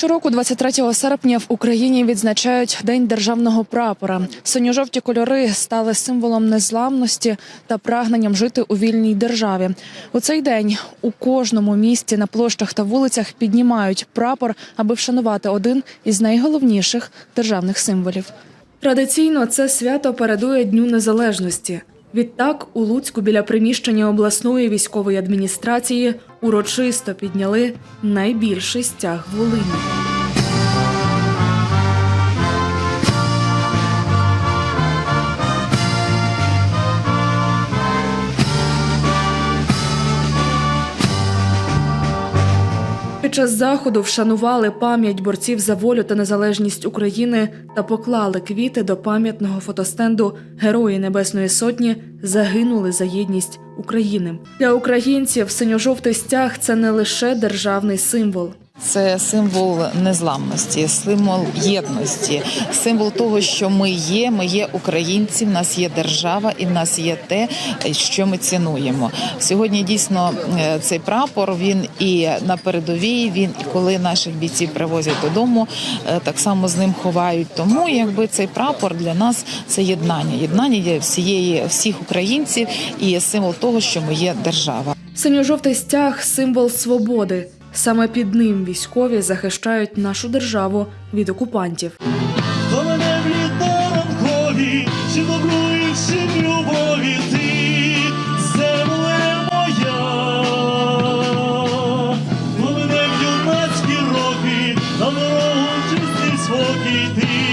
Щороку, 23 серпня, в Україні відзначають День державного прапора. Синьо-жовті кольори стали символом незламності та прагненням жити у вільній державі. У цей день у кожному місті на площах та вулицях піднімають прапор, аби вшанувати один із найголовніших державних символів. Традиційно це свято передує Дню Незалежності. Відтак, у Луцьку біля приміщення обласної військової адміністрації урочисто підняли найбільший стяг Волині. Під час заходу вшанували пам'ять борців за волю та незалежність України та поклали квіти до пам'ятного фотостенду Герої Небесної Сотні загинули за єдність України. Для українців синьо-жовтий стяг це не лише державний символ. Це символ незламності, символ єдності, символ того, що ми є. Ми є українці. В нас є держава, і в нас є те, що ми цінуємо. Сьогодні дійсно е, цей прапор. Він і на передовій. Він і коли наших бійців привозять додому, е, так само з ним ховають. Тому якби цей прапор для нас це єднання, єднання всієї всіх українців і символ того, що ми є держава. Синьо-жовтий стяг символ свободи. Саме під ним військові захищають нашу державу від окупантів. До земле моя, до мене в юнацькі роки, на дорогу чистий спокій.